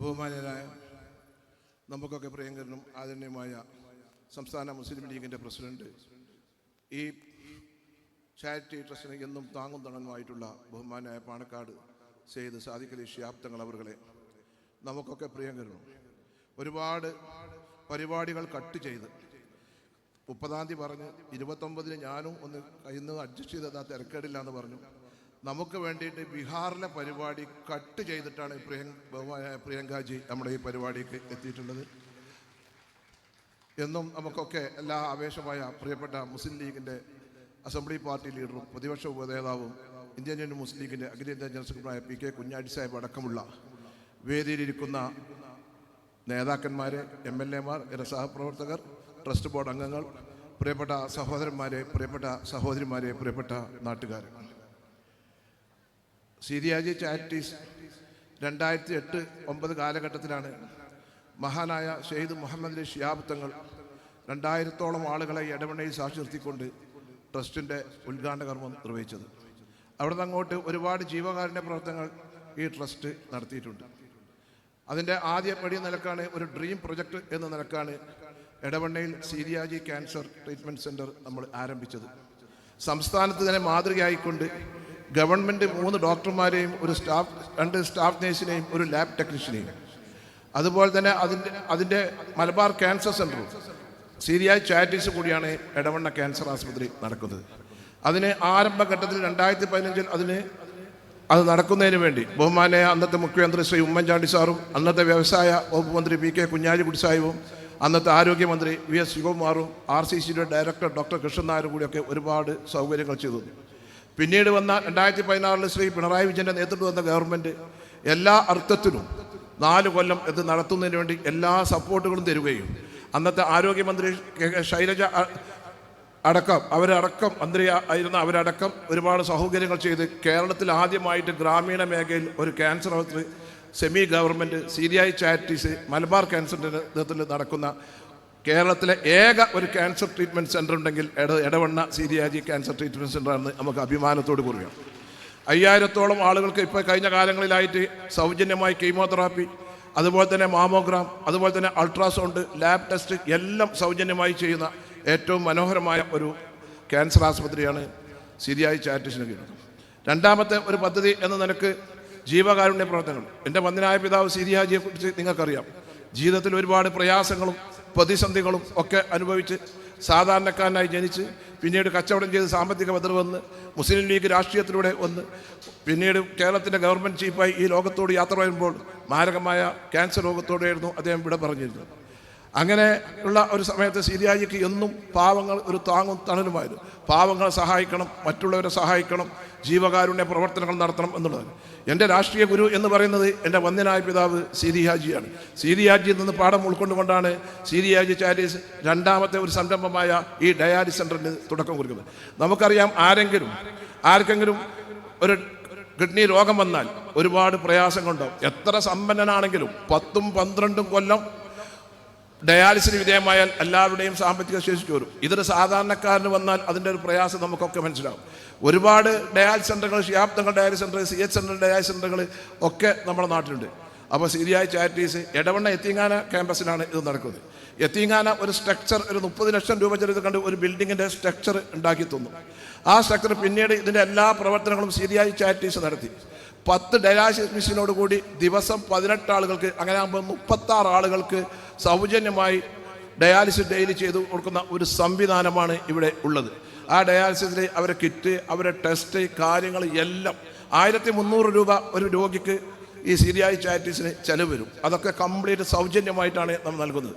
ബഹുമാനരായ നമുക്കൊക്കെ പ്രിയങ്കരനും ആദരണീയമായ സംസ്ഥാന മുസ്ലിം ലീഗിന്റെ പ്രസിഡന്റ് ഈ ചാരിറ്റി ട്രസ്റ്റിന് എന്നും താങ്ങും തണങ്ങുമായിട്ടുള്ള ബഹുമാനായ പാണക്കാട് സെയ്ദ് സാദിഖലി ഷിയാബ്ദങ്ങൾ അവരുടെ നമുക്കൊക്കെ പ്രിയങ്കരനും. ഒരുപാട് പരിപാടികൾ കട്ട് ചെയ്ത് മുപ്പതാം തീയതി പറഞ്ഞ് ഇരുപത്തൊമ്പതിന് ഞാനും ഒന്ന് നിന്ന് അഡ്ജസ്റ്റ് ചെയ്തത് തിരക്കേടില്ല എന്ന് പറഞ്ഞു. നമുക്ക് വേണ്ടിയിട്ട് ബീഹാറിലെ പരിപാടി കട്ട് ചെയ്തിട്ടാണ് പ്രിയ ബഹുമാനായ പ്രിയങ്കാജി നമ്മുടെ ഈ പരിപാടിക്ക് എത്തിയിട്ടുള്ളത്. എന്നും നമുക്കൊക്കെ എല്ലാ ആവേശമായ പ്രിയപ്പെട്ട മുസ്ലിം ലീഗിന്റെ അസംബ്ലി പാർട്ടി ലീഡറും പ്രതിപക്ഷ ഉപനേതാവും ഇന്ത്യൻ യൂണിയൻ മുസ്ലിം ലീഗിന്റെ അഖിലേന്ത്യാ ജനറൽ സെക്രട്ടറിയായ പി കെ കുഞ്ഞാടി സാഹിബ് അടക്കമുള്ള വേദിയിലിരിക്കുന്ന നേതാക്കന്മാരെ എം എൽ എമാർ എന്റെ സഹപ്രവർത്തകർ ട്രസ്റ്റ് ബോർഡ് അംഗങ്ങൾ പ്രിയപ്പെട്ട സഹോദരന്മാരെ പ്രിയപ്പെട്ട സഹോദരിമാരെ പ്രിയപ്പെട്ട നാട്ടുകാർ. സീരിയാജി ചാരിറ്റീസ് രണ്ടായിരത്തി എട്ട് ഒമ്പത് കാലഘട്ടത്തിലാണ് മഹാനായ ഷെയ്ദ് മുഹമ്മദ് അലി ഷിയാബ് തങ്ങൾ രണ്ടായിരത്തോളം ആളുകളെ ഇടമണയിൽ സാക്ഷി നിർത്തിക്കൊണ്ട് ട്രസ്റ്റിന്റെ ഉദ്ഘാടന കർമ്മം നിർവഹിച്ചത്. അവിടെ നിന്ന് അങ്ങോട്ട് ഒരുപാട് ജീവകാരുണ്യ പ്രവർത്തനങ്ങൾ ഈ ട്രസ്റ്റ് നടത്തിയിട്ടുണ്ട്. അതിന്റെ ആദ്യ പടി നിലക്കാണ് ഒരു ഡ്രീം പ്രൊജക്റ്റ് എന്ന നിലക്കാണ് എടവണ്ണയിൽ സീരിയാജി ക്യാൻസർ ട്രീറ്റ്മെന്റ് സെന്റർ നമ്മൾ ആരംഭിച്ചത്. സംസ്ഥാനത്ത് തന്നെ മാതൃകയായിക്കൊണ്ട് ഗവൺമെന്റ് മൂന്ന് ഡോക്ടർമാരെയും ഒരു സ്റ്റാഫ് രണ്ട് സ്റ്റാഫ് നേഴ്സിനെയും ഒരു ലാബ് ടെക്നീഷ്യനെയും. അതുപോലെ തന്നെ അതിന്റെ അതിന്റെ മലബാർ ക്യാൻസർ സെന്ററും സീരിയായി ചാരിറ്റീസ് കൂടിയാണ് ഇടവണ്ണ ക്യാൻസർ ആശുപത്രി നടക്കുന്നത്. അതിന് ആരംഭഘട്ടത്തിൽ രണ്ടായിരത്തി പതിനഞ്ചിൽ അതിന് അത് നടക്കുന്നതിന് വേണ്ടി ബഹുമാനായ അന്നത്തെ മുഖ്യമന്ത്രി ശ്രീ ഉമ്മൻചാണ്ടി സാറും അന്നത്തെ വ്യവസായ വകുപ്പ് മന്ത്രി പി കെ കുഞ്ഞാലിക്കുടി സാഹിബും അന്നത്തെ ആരോഗ്യമന്ത്രി വി എസ് ശിവകുമാറും ആർ സി സിയുടെ ഡയറക്ടർ ഡോക്ടർ കൃഷ്ണൻ നായരും കൂടിയൊക്കെ ഒരുപാട് സൗകര്യങ്ങൾ ചെയ്തു. പിന്നീട് വന്ന രണ്ടായിരത്തി പതിനാറിൽ ശ്രീ പിണറായി വിജയന്റെ നേതൃത്വം വന്ന ഗവൺമെന്റ് എല്ലാ അർത്ഥത്തിലും നാല് കൊല്ലം ഇത് നടത്തുന്നതിന് വേണ്ടി എല്ലാ സപ്പോർട്ടുകളും തരികയും അന്നത്തെ ആരോഗ്യമന്ത്രി ശൈലജ അടക്കം അവരടക്കം മന്ത്രി ആയിരുന്ന അവരടക്കം ഒരുപാട് സൗകര്യങ്ങൾ ചെയ്ത് കേരളത്തിൽ ആദ്യമായിട്ട് ഗ്രാമീണ മേഖലയിൽ ഒരു ക്യാൻസർ ആശുപത്രി സെമി ഗവൺമെന്റ് സീരിയായി ചാരിറ്റീസ് മലബാർ ക്യാൻസറിന്റെ നേതൃത്വത്തിൽ നടക്കുന്ന കേരളത്തിലെ ഏക ഒരു ക്യാൻസർ ട്രീറ്റ്മെന്റ് സെന്റർ ഉണ്ടെങ്കിൽ എട എടവണ്ണ സീരിയാജി ക്യാൻസർ ട്രീറ്റ്മെന്റ് സെന്ററാണെന്ന് നമുക്ക് അഭിമാനത്തോട് കുറിയാം അയ്യായിരത്തോളം ആളുകൾക്ക് ഇപ്പോൾ കഴിഞ്ഞ കാലങ്ങളിലായിട്ട് സൗജന്യമായി കീമോതെറാപ്പി അതുപോലെ തന്നെ മാമോഗ്രാം അതുപോലെ തന്നെ അൾട്രാസൗണ്ട് ലാബ് ടെസ്റ്റ് എല്ലാം സൗജന്യമായി ചെയ്യുന്ന ഏറ്റവും മനോഹരമായ ഒരു ക്യാൻസർ ആസ്പത്രിയാണ് സിരിയായി ചാരിറ്റീസിന് കീഴിൽ. രണ്ടാമത്തെ ഒരു പദ്ധതി എന്ന നിലയ്ക്ക് ജീവകാരുണ്യ പ്രവർത്തനങ്ങൾ. എന്റെ വന്ദനായ പിതാവ് സിരിയാജിയെ കുറിച്ച് നിങ്ങൾക്കറിയാം. ജീവിതത്തിൽ ഒരുപാട് പ്രയാസങ്ങളും പ്രതിസന്ധികളും ഒക്കെ അനുഭവിച്ച് സാധാരണക്കാരനായി ജനിച്ച് പിന്നീട് കച്ചവടം ചെയ്ത് സാമ്പത്തിക ഭദ്രത വന്ന് മുസ്ലിം ലീഗ് രാഷ്ട്രീയത്തിലൂടെ വന്ന് പിന്നീട് കേരളത്തിന്റെ ഗവൺമെന്റ് ചീഫായി ഈ ലോകത്തോട് യാത്ര പറയുമ്പോൾ മാരകമായ ക്യാൻസർ രോഗത്തോടെയായിരുന്നു അദ്ദേഹം ഇവിടെ പറഞ്ഞിരുന്നത്. അങ്ങനെ ഉള്ള ഒരു സമയത്ത് സീരിയാജിക്ക് എന്നും പാവങ്ങൾ ഒരു താങ്ങും തണലുമായിരുന്നു. പാവങ്ങളെ സഹായിക്കണം മറ്റുള്ളവരെ സഹായിക്കണം ജീവകാരുണ്യ പ്രവർത്തനങ്ങൾ നടത്തണം എന്നുള്ളത്. എന്റെ രാഷ്ട്രീയ ഗുരു എന്ന് പറയുന്നത് എന്റെ വന്യനായ പിതാവ് സീരിയാജിയാണ് സീരിയാജിയിൽ നിന്ന് പാഠം ഉൾക്കൊണ്ടുകൊണ്ടാണ് സീരിയാജി ചാരീസ് രണ്ടാമത്തെ ഒരു സംരംഭമായ ഈ ഡയാലിസ് സെന്ററിന് തുടക്കം കുറിക്കുന്നത്. നമുക്കറിയാം ആരെങ്കിലും ആർക്കെങ്കിലും ഒരു കിഡ്നി രോഗം വന്നാൽ ഒരുപാട് പ്രയാസങ്ങളുണ്ടാവും. എത്ര സമ്പന്നനാണെങ്കിലും പത്തും പന്ത്രണ്ടും കൊല്ലം ഡയാലിസിന് വിധേയമായാൽ എല്ലാവരുടെയും സാമ്പത്തിക ശേഷി ചോരും. ഇതൊരു സാധാരണക്കാരന് വന്നാൽ അതിന്റെ ഒരു പ്രയാസം നമുക്കൊക്കെ മനസ്സിലാവും. ഒരുപാട് ഡയാലിസ് സെന്ററുകൾ ശിയാബ്ദങ്ങൾ dialysis centre C H centre dialysis സെന്ററുകൾ ഒക്കെ നമ്മുടെ നാട്ടിലുണ്ട്. അപ്പോൾ സീരിയായ ചാരിറ്റീസ് എടവണ്ണ എത്തിങ്ങാന ക്യാമ്പസിലാണ് ഇത് നടക്കുന്നത്. എത്തിങ്ങാന ഒരു സ്ട്രക്ചർ ഒരു മുപ്പത് ലക്ഷം രൂപ ചെലവ് കണ്ട് ഒരു ബിൽഡിങ്ങിന്റെ സ്ട്രക്ചർ ഉണ്ടാക്കി തന്നു. ആ സ്ട്രക്ചർ പിന്നീട് ഇതിന്റെ എല്ലാ പ്രവർത്തനങ്ങളും സീരിയായി ചാരിറ്റീസ് നടത്തി. പത്ത് ഡയാലിസിസ് മെഷീനോട് കൂടി ദിവസം പതിനെട്ട് ആളുകൾക്ക് അങ്ങനെ ആകുമ്പോൾ മുപ്പത്താറ് ആളുകൾക്ക് സൗജന്യമായി ഡയാലിസിസ് ഡെയിലി ചെയ്തു കൊടുക്കുന്ന ഒരു സംവിധാനമാണ് ഇവിടെ ഉള്ളത്. ആ ഡയാലിസിസിൽ അവരെ കിറ്റ് അവരെ ടെസ്റ്റ് കാര്യങ്ങൾ എല്ലാം ആയിരത്തി മുന്നൂറ് രൂപ ഒരു രോഗിക്ക് ഈ സീരിയായി ചാരിറ്റീസിന് ചെലവ് വരും. അതൊക്കെ കംപ്ലീറ്റ് സൗജന്യമായിട്ടാണ് നമ്മൾ നൽകുന്നത്.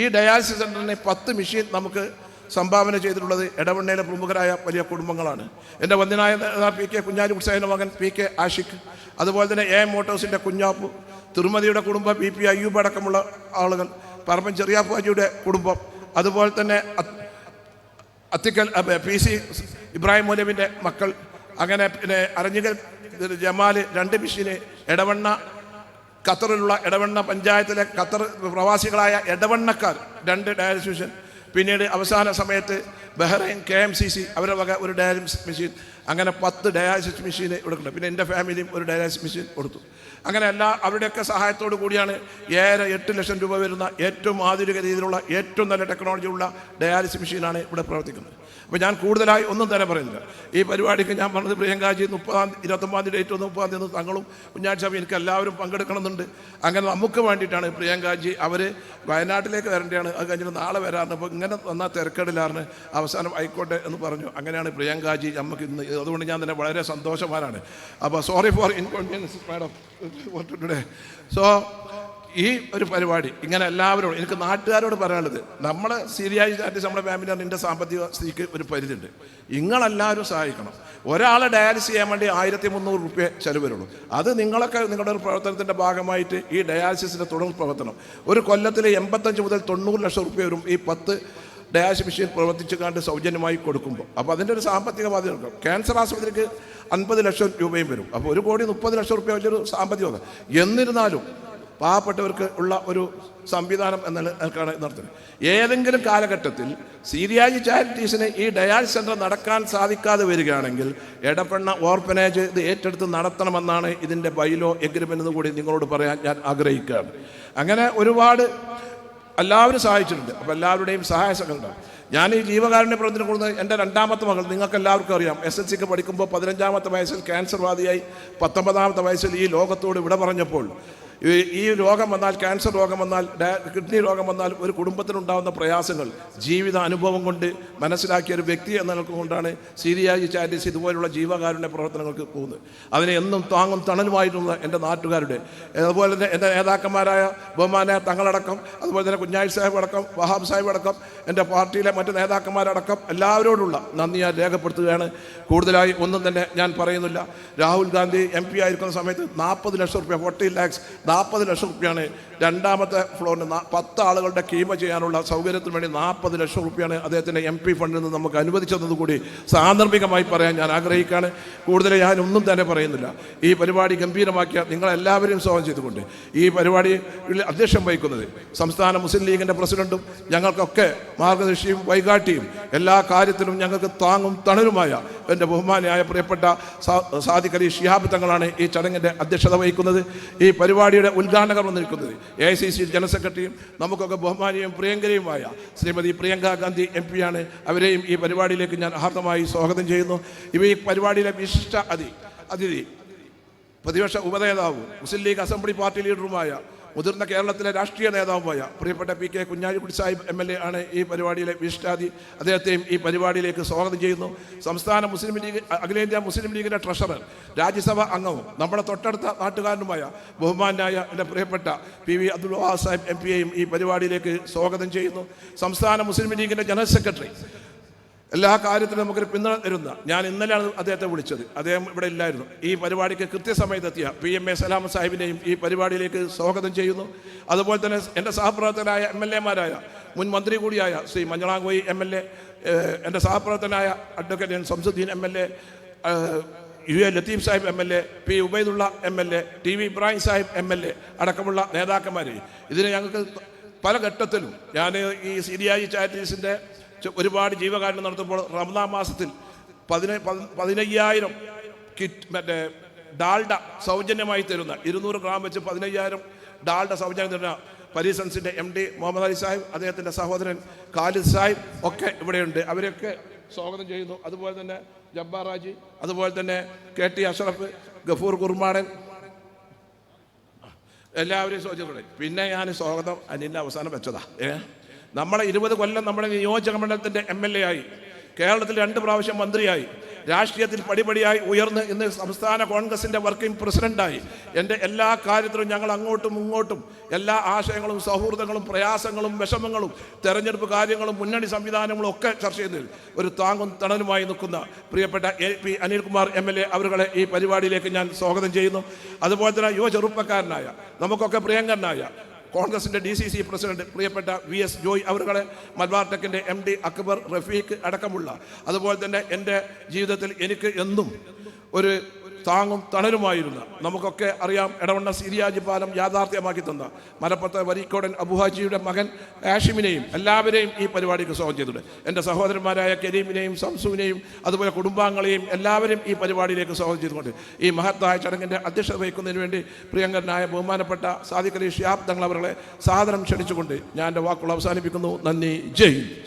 ഈ ഡയാലിസിസ് സെന്ററിന് പത്ത് മെഷീൻ നമുക്ക് സംഭാവന ചെയ്തിട്ടുള്ളത് ഇടവണ്ണയിലെ പ്രമുഖരായ വലിയ കുടുംബങ്ങളാണ്. എന്റെ വന്ദനായ പി കെ കുഞ്ഞാലി കുസായിന്റെ മകൻ പി കെ ആഷിഖ് അതുപോലെ തന്നെ എ എം മോട്ടോഴ്സിന്റെ കുഞ്ഞാപ്പു തിരുമതിയുടെ കുടുംബം പി പി അയ്യൂബ് അടക്കമുള്ള ആളുകൾ പറമ്പൻ ചെറിയാപ്പാജിയുടെ കുടുംബം അതുപോലെ തന്നെ അത്തിക്കൽ പി സി ഇബ്രാഹിം മൗലവിന്റെ മക്കൾ അങ്ങനെ പിന്നെ അരഞ്ഞികൽ ജമാൽ രണ്ട് മിഷീന് ഇടവണ്ണ ഖത്തറിലുള്ള ഇടവണ്ണ പഞ്ചായത്തിലെ ഖത്തർ പ്രവാസികളായ ഇടവണ്ണക്കാർ രണ്ട് ഡയാലിസിസ് പിന്നീട് അവസാന സമയത്ത് Bahrain K M C C അവരുടെ വക ഒരു ഡയാലിസിസ് മെഷീൻ അങ്ങനെ പത്ത് ഡയാലിസിസ് മെഷീൻ കൊടുക്കുന്നുണ്ട് പിന്നെ എന്റെ ഫാമിലിയും ഒരു ഡയാലിസിസ് മെഷീൻ കൊടുത്തു. അങ്ങനെ എല്ലാ അവരുടെയൊക്കെ സഹായത്തോടു കൂടിയാണ് ഏഴര എട്ട് ലക്ഷം രൂപ വരുന്ന ഏറ്റവും ആധുനിക രീതിയിലുള്ള ഏറ്റവും നല്ല ടെക്നോളജി ഉള്ള ഡയാലിസിസ് മെഷീനാണ് ഇവിടെ പ്രവർത്തിക്കുന്നത്. അപ്പോൾ ഞാൻ കൂടുതലായി ഒന്നും തന്നെ പറയുന്നില്ല. ഈ പരിപാടിക്ക് ഞാൻ പറഞ്ഞത് പ്രിയങ്കാജി മുപ്പതാം ഇരുപത്തൊമ്പതാം തീയതി ഒന്ന് മുപ്പതാം തീയതി തങ്ങളും കുഞ്ഞാഴ്ച എനിക്ക് എല്ലാവരും പങ്കെടുക്കണമെന്നുണ്ട്. അങ്ങനെ നമുക്ക് വേണ്ടിയിട്ടാണ് പ്രിയങ്കാജി അവർ വയനാട്ടിലേക്ക് വരേണ്ടതാണ്. അത് കഴിഞ്ഞിട്ട് നാളെ വരാറുണ്ട്. അപ്പോൾ ഇങ്ങനെ വന്നാൽ തിരക്കേടില്ലാറിന് അവസാനം ആയിക്കോട്ടെ എന്ന് പറഞ്ഞു. അങ്ങനെയാണ് പ്രിയങ്കാജി നമുക്ക് ഇന്ന് അതുകൊണ്ട് ഞാൻ തന്നെ വളരെ സന്തോഷവാനാണ്. അപ്പോൾ sorry for inconvenience madam today so ഈ ഒരു പരിപാടി ഇങ്ങനെ എല്ലാവരോടും എനിക്ക് നാട്ടുകാരോട് പറയാനുള്ളത് നമ്മളെ സീരിയായി ചാറ്റ് നമ്മുടെ ഫാമിലി എന്റെ സാമ്പത്തിക സ്ഥിതിക്ക് ഒരു പരിധിയുണ്ട്. നിങ്ങളെല്ലാവരും സഹായിക്കണം. ഒരാളെ ഡയാലിസിസ് ചെയ്യാൻ വേണ്ടി ആയിരത്തി മുന്നൂറ് റുപ്യ ചെലവ് വരുള്ളൂ. അത് നിങ്ങളൊക്കെ നിങ്ങളുടെ ഒരു പ്രവർത്തനത്തിന്റെ ഭാഗമായിട്ട് ഈ ഡയാലിസിസിന്റെ തുടർ പ്രവർത്തനം. ഒരു കൊല്ലത്തിൽ എൺപത്തഞ്ച് മുതൽ തൊണ്ണൂറ് ലക്ഷം റുപ്യ വരും ഈ പത്ത് ഡയാലിസിസ് മെഷീൻ പ്രവർത്തിച്ചു കണ്ട് സൗജന്യമായി കൊടുക്കുമ്പോൾ. അപ്പോൾ അതിന്റെ ഒരു സാമ്പത്തിക ബാധ്യത എടുക്കും ക്യാൻസർ ആശുപത്രിക്ക് അൻപത് ലക്ഷം രൂപയും വരും. അപ്പോൾ ഒരു കോടി മുപ്പത് ലക്ഷം റുപ്യ വലിയൊരു സാമ്പത്തിക എന്നിരുന്നാലും പാവപ്പെട്ടവർക്ക് ഉള്ള ഒരു സംവിധാനം എന്ന നിലക്കാണ് നടത്തുന്നത്. ഏതെങ്കിലും കാലഘട്ടത്തിൽ സീരിയാജി ചാരിറ്റീസിന് ഈ ഡയാലിസ് സെന്റർ നടക്കാൻ സാധിക്കാതെ വരികയാണെങ്കിൽ എടപ്പെണ്ണ ഓർഫനേജ് ഇത് ഏറ്റെടുത്ത് നടത്തണമെന്നാണ് ഇതിന്റെ ബൈലോ എഗ്രിമെന്റ് കൂടി നിങ്ങളോട് പറയാൻ ഞാൻ ആഗ്രഹിക്കുകയാണ്. അങ്ങനെ ഒരുപാട് എല്ലാവരും സഹായിച്ചിട്ടുണ്ട്. അപ്പോൾ എല്ലാവരുടെയും സഹായ സഹകരണം. ഞാൻ ഈ ജീവകാരുണ്യ പ്രവർത്തനം കൊടുക്കുന്ന എന്റെ രണ്ടാമത്തെ മകൾ നിങ്ങൾക്ക് എല്ലാവർക്കും അറിയാം. എസ് എൽ സിക്ക് പഠിക്കുമ്പോൾ പതിനഞ്ചാമത്തെ വയസ്സിൽ ക്യാൻസർ വാദിയായി പത്തൊമ്പതാമത്തെ വയസ്സിൽ ഈ ലോകത്തോട് വിട പറഞ്ഞപ്പോൾ ഈ- രോഗം വന്നാൽ ക്യാൻസർ രോഗം വന്നാൽ കിഡ്നി രോഗം വന്നാൽ ഒരു കുടുംബത്തിനുണ്ടാകുന്ന പ്രയാസങ്ങൾ ജീവിത അനുഭവം കൊണ്ട് മനസ്സിലാക്കിയ ഒരു വ്യക്തി എന്ന നിലയ്ക്ക് കൊണ്ടാണ് സീരിയായി ചാരിറ്റീസ് ഇതുപോലുള്ള ജീവകാരുണ്യ പ്രവർത്തനങ്ങൾക്ക് പോകുന്നത്. അതിനെ എന്നും താങ്ങും തണലുമായിട്ടുള്ള എന്റെ നാട്ടുകാരുടെ അതുപോലെ തന്നെ എന്റെ നേതാക്കന്മാരായ ബഹുമാന തങ്ങളടക്കം അതുപോലെ തന്നെ കുഞ്ഞായി സാഹിബ് അടക്കം വഹാബ് സാഹിബ് അടക്കം എന്റെ പാർട്ടിയിലെ മറ്റ് നേതാക്കന്മാരടക്കം എല്ലാവരോടുള്ള നന്ദി ഞാൻ രേഖപ്പെടുത്തുകയാണ്. കൂടുതലായി ഒന്നും തന്നെ ഞാൻ പറയുന്നില്ല. രാഹുൽ ഗാന്ധി എം പി ആയിരിക്കുന്ന സമയത്ത് നാൽപ്പത് ലക്ഷം റുപ്യ ഫോർട്ടി ലാക്സ് നാൽപ്പത് ലക്ഷം റുപ്യാണ് രണ്ടാമത്തെ ഫ്ലോറിന് പത്ത് ആളുകളുടെ കീമ ചെയ്യാനുള്ള സൗകര്യത്തിന് വേണ്ടി നാൽപ്പത് ലക്ഷം റുപ്യാണ് അദ്ദേഹത്തിന്റെ എം പി ഫണ്ടിൽ നിന്ന് നമുക്ക് അനുവദിച്ചതെന്ന് കൂടി സാന്ദർഭികമായി പറയാൻ ഞാൻ ആഗ്രഹിക്കുകയാണ്. കൂടുതൽ ഞാൻ ഒന്നും തന്നെ പറയുന്നില്ല. ഈ പരിപാടി ഗംഭീരമാക്കിയ നിങ്ങളെല്ലാവരെയും സ്വാഗതം ചെയ്തുകൊണ്ട് ഈ പരിപാടി അധ്യക്ഷം വഹിക്കുന്നത് സംസ്ഥാന മുസ്ലിം ലീഗിന്റെ പ്രസിഡന്റും ഞങ്ങൾക്കൊക്കെ മാർഗദർശിയും വൈകാട്ടിയും എല്ലാ കാര്യത്തിലും ഞങ്ങൾക്ക് താങ്ങും തണലുമായ എന്റെ ബഹുമാനിയായ പ്രിയപ്പെട്ട സാദിഖലി ഷിഹാബ് തങ്ങളാണ് ഈ ചടങ്ങിന്റെ അധ്യക്ഷത വഹിക്കുന്നത്. ഈ പരിപാടിയുടെ ഉദ്ഘാടകർ നിൽക്കുന്നത്. A I C C general സെക്രട്ടറിയും നമുക്കൊക്കെ ബഹുമാനിയും പ്രിയങ്കരിയുമായ ശ്രീമതി പ്രിയങ്ക ഗാന്ധി എം പിയാണ് അവരെയും ഈ പരിപാടിയിലേക്ക് ഞാൻ ഹാർദമായി സ്വാഗതം ചെയ്യുന്നു. ഇവ ഈ പരിപാടിയിലെ വിശിഷ്ട അതി അതിഥി പ്രതിപക്ഷ ഉപനേതാവും മുസ്ലിം ലീഗ് അസംബ്ലി പാർട്ടി ലീഡറുമായ മുതിർന്ന കേരളത്തിലെ രാഷ്ട്രീയ നേതാവുമായ പ്രിയപ്പെട്ട P K Kunhalikutty Sahib M L A ആണ് ഈ പരിപാടിയിലെ വിശിഷ്ടാതി. അദ്ദേഹത്തെയും ഈ പരിപാടിയിലേക്ക് സ്വാഗതം ചെയ്യുന്നു. സംസ്ഥാന മുസ്ലിം ലീഗ് അഖിലേന്ത്യാ മുസ്ലിം ലീഗിന്റെ ട്രഷറർ രാജ്യസഭ അംഗവും നമ്മുടെ തൊട്ടടുത്ത നാട്ടുകാരനുമായ ബഹുമാനായ എന്റെ പ്രിയപ്പെട്ട P V Abdul Wahab Sahib M ഈ പരിപാടിയിലേക്ക് സ്വാഗതം ചെയ്യുന്നു. സംസ്ഥാന മുസ്ലിം ലീഗിന്റെ ജനറൽ സെക്രട്ടറി എല്ലാ കാര്യത്തിലും നമുക്കൊരു പിന്തുണ തരുന്ന ഞാൻ ഇന്നലെയാണ് അദ്ദേഹത്തെ വിളിച്ചത്. അദ്ദേഹം ഇവിടെ ഇല്ലായിരുന്നു. ഈ പരിപാടിക്ക് കൃത്യസമയത്ത് എത്തിയ പി എം എ സലാം സാഹിബിനെയും ഈ പരിപാടിയിലേക്ക് സ്വാഗതം ചെയ്യുന്നു. അതുപോലെ തന്നെ എന്റെ സഹപ്രവർത്തകനായ എം എൽ എമാരായ മുൻ മന്ത്രി കൂടിയായ Shri Manjalamkuzhi M L A എന്റെ സഹപ്രവർത്തകനായ advocate N Shamsudheen M L A U A Latheef Sahib M L A P Ubaidulla M L A T V Ibrahim Sahib M L A അടക്കമുള്ള നേതാക്കന്മാരെ. ഇതിന് ഞങ്ങൾക്ക് പല ഘട്ടത്തിലും ഞാൻ ഈ സി ഡി ഐ ചാരിറ്റീസിന്റെ ഒരുപാട് ജീവകാരുണ്യം നടത്തുമ്പോൾ റമദാൻ മാസത്തിൽ പതിന പതി- പതിനയ്യായിരം കിറ്റ് മറ്റേ ഡാൽഡ സൗജന്യമായി തരുന്ന ഇരുന്നൂറ് ഗ്രാം വെച്ച് പതിനയ്യായിരം ഡാൽഡ സൗജന്യം തരുന്ന പരീസൻസിന്റെ എം ഡി മുഹമ്മദ് അലി സാഹിബ് അദ്ദേഹത്തിന്റെ സഹോദരൻ ഖാലിദ് സാഹിബ് ഒക്കെ ഇവിടെയുണ്ട്. അവരെയൊക്കെ സ്വാഗതം ചെയ്യുന്നു. അതുപോലെ തന്നെ ജബ്ബാർ റാജി അതുപോലെ തന്നെ കെ ടി അഷറഫ് ഗഫൂർ കുർമാടൻ. എല്ലാവരെയും ചോദിച്ചു പിന്നെ ഞാൻ സ്വാഗതം അനിലിന്റെ അവസാനം വെച്ചതാ. ഏ? നമ്മളെ ഇരുപത് കൊല്ലം നമ്മുടെ നിയോജക മണ്ഡലത്തിന്റെ എം എൽ എ ആയി. കേരളത്തിൽ രണ്ട് പ്രാവശ്യം മന്ത്രിയായി. രാഷ്ട്രീയത്തിൽ പടിപടിയായി ഉയർന്ന് ഇന്ന് സംസ്ഥാന കോൺഗ്രസിന്റെ വർക്കിംഗ് പ്രസിഡന്റായി എന്റെ എല്ലാ കാര്യത്തിലും ഞങ്ങൾ അങ്ങോട്ടും ഇങ്ങോട്ടും എല്ലാ ആശയങ്ങളും സൗഹൃദങ്ങളും പ്രയാസങ്ങളും വിഷമങ്ങളും തെരഞ്ഞെടുപ്പ് കാര്യങ്ങളും മുന്നണി സംവിധാനങ്ങളും ഒക്കെ ചർച്ച ചെയ്യുന്നതിൽ ഒരു താങ്ങും തണലുമായി നിൽക്കുന്ന പ്രിയപ്പെട്ട A P Anilkumar M L A അവരുടെ ഈ പരിപാടിയിലേക്ക് ഞാൻ സ്വാഗതം ചെയ്യുന്നു. അതുപോലെ തന്നെ യുവ ചെറുപ്പക്കാരനായ നമുക്കൊക്കെ പ്രിയങ്കരനായ കോൺഗ്രസിന്റെ ഡി സി സി പ്രസിഡന്റ് പ്രിയപ്പെട്ട വി എസ് ജോയ് അവരുകളെ മലബാർ ടെക്കിന്റെ എം ഡി അക്ബർ റഫീഖ് അടക്കമുള്ള. അതുപോലെ തന്നെ എന്റെ ജീവിതത്തിൽ എനിക്ക് എന്നും ഒരു താങ്ങും തണലുമായിരുന്ന. നമുക്കൊക്കെ അറിയാം എടവണ്ണ സിരിയാജി പാലം യാഥാർത്ഥ്യമാക്കി തന്ന. മലപ്പുറത്തെ വരിക്കോടൻ അബുഹാജിയുടെ മകൻ ആഷിമിനെയും എല്ലാവരെയും ഈ പരിപാടിക്ക് സ്വാഗതം ചെയ്തിട്ടുണ്ട്. എന്റെ സഹോദരന്മാരായ കരീമിനെയും സംസുവിനെയും അതുപോലെ കുടുംബാംഗങ്ങളെയും എല്ലാവരും ഈ പരിപാടിയിലേക്ക് സ്വാഗതം ചെയ്തുകൊണ്ട് ഈ മഹത്തായ ചടങ്ങിന്റെ അധ്യക്ഷത വഹിക്കുന്നതിന് വേണ്ടി പ്രിയങ്കരനായ ബഹുമാനപ്പെട്ട സാദിഖ് അലി ഷിയാബ് തങ്ങൾ അവരുടെ ക്ഷണിച്ചുകൊണ്ട് ഞാൻ എന്റെ വാക്കുകൾ അവസാനിപ്പിക്കുന്നു. നന്ദി. ജയ്.